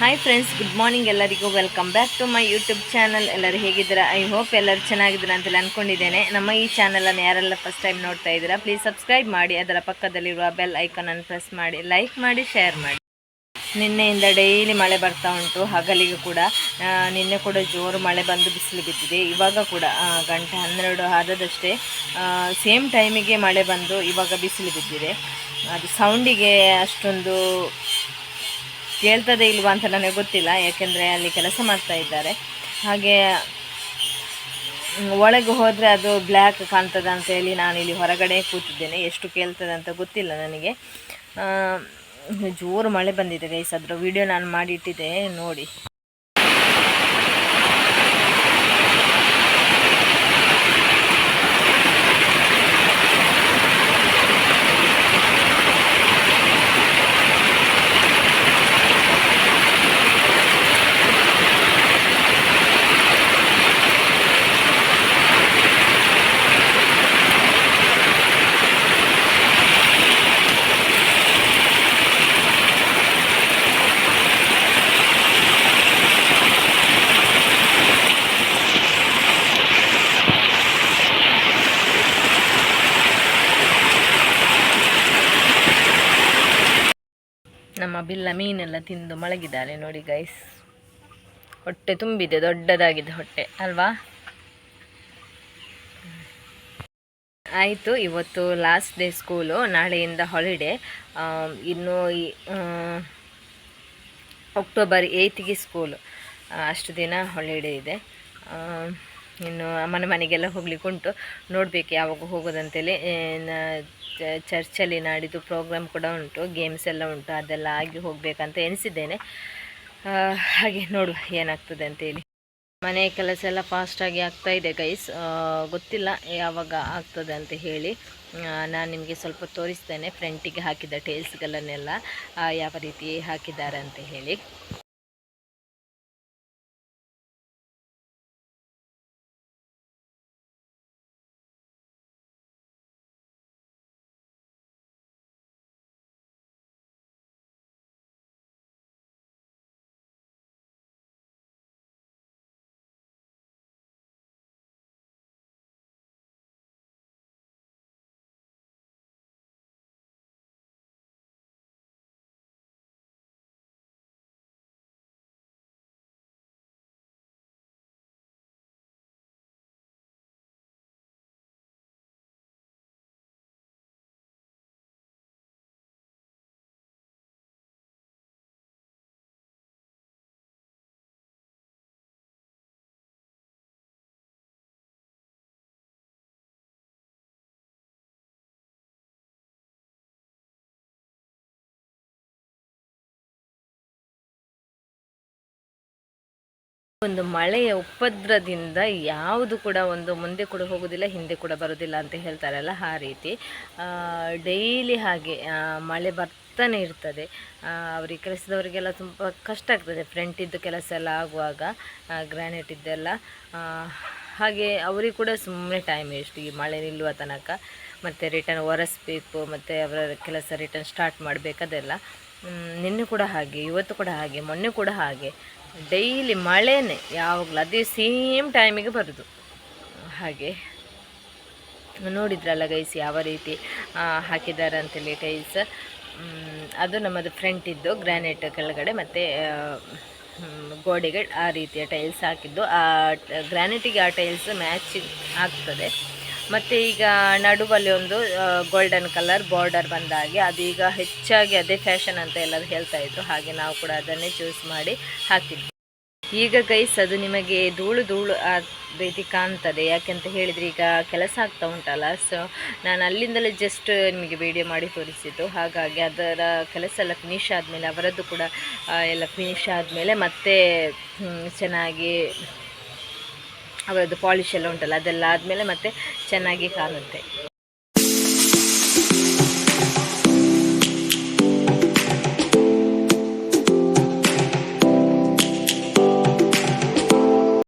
Hi friends good morning ಎಲ್ಲರಿಗೂ. Welcome back to my YouTube channel ಎಲ್ಲರೂ ಹೇಗಿದ್ದೀರಾ? I hope ಎಲ್ಲರೂ ಚೆನ್ನಾಗಿದ್ದೀರಾ ಅಂತೇಳಿ ಅಂದ್ಕೊಂಡಿದ್ದೇನೆ ನಮ್ಮ ಈ ಚಾನಲನ್ನು ಯಾರೆಲ್ಲ ಫಸ್ಟ್ ಟೈಮ್ ನೋಡ್ತಾ ಇದ್ದೀರಾ ಪ್ಲೀಸ್ ಸಬ್ಸ್ಕ್ರೈಬ್ ಮಾಡಿ, ಅದರ ಪಕ್ಕದಲ್ಲಿರುವ ಬೆಲ್ ಐಕನನ್ನು ಪ್ರೆಸ್ ಮಾಡಿ ಲೈಕ್ ಮಾಡಿ ಶೇರ್ ಮಾಡಿ. ನಿನ್ನೆಯಿಂದ ಡೈಲಿ ಮಳೆ ಬರ್ತಾ ಉಂಟು, ಹಗಲಿಗೆ ಕೂಡ. ನಿನ್ನೆ ಕೂಡ ಜೋರು ಮಳೆ ಬಂದು ಬಿಸಿಲು ಬಿದ್ದಿದೆ. ಇವಾಗ ಕೂಡ ಗಂಟೆ ಹನ್ನೆರಡು ಆದದಷ್ಟೇ. ಸೇಮ್ ಟೈಮಿಗೆ ಮಳೆ ಬಂದು ಇವಾಗ ಬಿಸಿಲು ಬಿದ್ದಿದೆ. ಅದು ಸೌಂಡಿಗೆ ಅಷ್ಟೊಂದು ಕೇಳ್ತದೆ ಇಲ್ವಾ ಅಂತ ನನಗೆ ಗೊತ್ತಿಲ್ಲ, ಯಾಕೆಂದರೆ ಅಲ್ಲಿ ಕೆಲಸ ಮಾಡ್ತಾ ಇದ್ದಾರೆ. ಹಾಗೆ ಒಳಗೆ ಹೋದರೆ ಅದು ಬ್ಲ್ಯಾಕ್ ಕಾಣ್ತದೆ ಅಂತೇಳಿ ನಾನು ಇಲ್ಲಿ ಹೊರಗಡೆ ಕೂತಿದ್ದೇನೆ. ಎಷ್ಟು ಕೇಳ್ತದೆ ಅಂತ ಗೊತ್ತಿಲ್ಲ ನನಗೆ. ಜೋರು ಮಳೆ ಬಂದಿದೆ ಗೈಸ್ ಅದರ ವಿಡಿಯೋ ನಾನು ಮಾಡಿಟ್ಟಿದ್ದೆ ನೋಡಿ. ನಮ್ಮ ಬಿಲ್ಲ ಮೀನೆಲ್ಲ ತಿಂದು ಮಳಗಿದ್ದಾರೆ ನೋಡಿ ಗೈಸ್ ಹೊಟ್ಟೆ ತುಂಬಿದೆ, ದೊಡ್ಡದಾಗಿದೆ ಹೊಟ್ಟೆ, ಅಲ್ವಾ? ಆಯಿತು, ಇವತ್ತು ಲಾಸ್ಟ್ ಡೇ ಸ್ಕೂಲು ನಾಳೆಯಿಂದ ಹಾಲಿಡೇ ಇನ್ನು ಅಕ್ಟೋಬರ್ ಏಯ್ತಿಗೆ ಸ್ಕೂಲು ಅಷ್ಟು ದಿನ ಹಾಲಿಡೇ ಇದೆ. ಇನ್ನು ಅಮ್ಮನ ಮನೆಗೆಲ್ಲ ಹೋಗ್ಲಿಕ್ಕೆ ಉಂಟು. ನೋಡಬೇಕು ಯಾವಾಗ ಹೋಗೋದಂತೇಳಿ. ಚರ್ಚಲ್ಲಿ ನಾಡಿದ್ದು ಪ್ರೋಗ್ರಾಮ್ ಕೂಡ ಉಂಟು. ಗೇಮ್ಸ್ ಎಲ್ಲ ಉಂಟು. ಅದೆಲ್ಲ ಆಗಿ ಹೋಗಬೇಕಂತ ಎನಿಸಿದ್ದೇನೆ ಹಾಗೆ ನೋಡುವ ಏನಾಗ್ತದೆ ಅಂತೇಳಿ. ಮನೆ ಕೆಲಸ ಎಲ್ಲ ಫಾಸ್ಟಾಗಿ ಇದೆ ಗೈಸ್ ಗೊತ್ತಿಲ್ಲ ಯಾವಾಗ ಆಗ್ತದೆ ಅಂತ ಹೇಳಿ. ನಾನು ನಿಮಗೆ ಸ್ವಲ್ಪ ತೋರಿಸ್ತೇನೆ. ಫ್ರೆಂಟಿಗೆ ಹಾಕಿದ ಟೇಲ್ಸ್ಗಳನ್ನೆಲ್ಲ ಯಾವ ರೀತಿ ಹಾಕಿದ್ದಾರೆ ಅಂತ ಹೇಳಿ. ಒಂದು ಮಳೆಯ ಉಪದ್ರದಿಂದ ಯಾವುದು ಕೂಡ ಒಂದು ಮುಂದೆ ಕೂಡ ಹೋಗೋದಿಲ್ಲ, ಹಿಂದೆ ಕೂಡ ಬರೋದಿಲ್ಲ ಅಂತ ಹೇಳ್ತಾರಲ್ಲ ಆ ರೀತಿ. ಡೈಲಿ ಹಾಗೆ ಮಳೆ ಬರ್ತಾನೆ ಇರ್ತದೆ. ಅವ್ರಿಗೆ ಕೆಲಸದವರಿಗೆಲ್ಲ ತುಂಬ ಕಷ್ಟ ಆಗ್ತದೆ. ಫ್ರಂಟಿದ್ದು ಕೆಲಸ ಎಲ್ಲ ಆಗುವಾಗ ಗ್ರಾನೈಟ್ ಇದ್ದೆಲ್ಲ. ಹಾಗೆ ಅವರಿಗೆ ಕೂಡ ಸುಮ್ಮನೆ ಟೈಮ್ ವೇಸ್ಟ್ ಈ ಮಳೆ ನಿಲ್ಲುವ ತನಕ. ಮತ್ತು ರಿಟರ್ನ್ ಒರೆಸ್ಬೇಕು, ಮತ್ತು ಅವರ ಕೆಲಸ ರಿಟರ್ನ್ ಸ್ಟಾರ್ಟ್ ಮಾಡಬೇಕದೆಲ್ಲ ನಿನ್ನೆ ಕೂಡ ಹಾಗೆ, ಇವತ್ತು ಕೂಡ ಹಾಗೆ, ಮೊನ್ನೆ ಕೂಡ ಹಾಗೆ. ಡೈಲಿ ಮಳೆನೇ, ಯಾವಾಗಲೂ ಅದೇ ಸೇಮ್ ಟೈಮಿಗೆ ಬರೋದು. ಹಾಗೆ ನೋಡಿದ್ರಲ್ಲ ಗೈಸ್ ಯಾವ ರೀತಿ ಹಾಕಿದ್ದಾರೆ ಅಂತೇಳಿ ಟೈಲ್ಸ್ ಅದು ನಮ್ಮದು ಫ್ರಂಟ್ ಇದ್ದು ಗ್ರಾನೈಟ್ ಕೆಳಗಡೆ ಮತ್ತು ಗೋಡೆಗೆ ಆ ರೀತಿಯ ಟೈಲ್ಸ್ ಹಾಕಿದ್ದು. ಆ ಗ್ರಾನೈಟಿಗೆ ಆ ಟೈಲ್ಸ್ ಮ್ಯಾಚಿಂಗ್ ಆಗ್ತದೆ. ಮತ್ತು ಈಗ ನಡುವಲ್ಲಿ ಒಂದು ಗೋಲ್ಡನ್ ಕಲರ್ ಬಾರ್ಡರ್ ಬಂದ ಹಾಗೆ ಅದು ಈಗ ಹೆಚ್ಚಾಗಿ ಅದೇ ಫ್ಯಾಷನ್ ಅಂತ ಎಲ್ಲರೂ ಹೇಳ್ತಾ ಇದ್ರು. ಹಾಗೆ ನಾವು ಕೂಡ ಅದನ್ನೇ ಚೂಸ್ ಮಾಡಿ ಹಾಕಿದ್ವಿ. ಈಗ ಗೈಸ್ ಅದು ನಿಮಗೆ ಧೂಳು ಧೂಳು ಆ ರೀತಿ ಕಾಣ್ತದೆ. ಯಾಕೆಂತ ಹೇಳಿದರೆ ಈಗ ಕೆಲಸ ಆಗ್ತಾ ಉಂಟಲ್ಲ. ಸೊ ನಾನು ಅಲ್ಲಿಂದಲೇ ಜಸ್ಟ್ ನಿಮಗೆ ವಿಡಿಯೋ ಮಾಡಿ ತೋರಿಸಿದ್ದು. ಹಾಗಾಗಿ ಅದರ ಕೆಲಸ ಎಲ್ಲ ಫಿನಿಶ್ ಆದಮೇಲೆ, ಅವರದ್ದು ಕೂಡ ಎಲ್ಲ ಫಿನಿಶ್ ಆದಮೇಲೆ ಮತ್ತೆ ಚೆನ್ನಾಗಿ ಅವರದ್ದು ಪಾಲಿಶ್ ಎಲ್ಲ ಉಂಟಲ್ಲ ಅದೆಲ್ಲ ಆದಮೇಲೆ ಮತ್ತೆ ಚೆನ್ನಾಗಿ ಕಾಣುತ್ತೆ.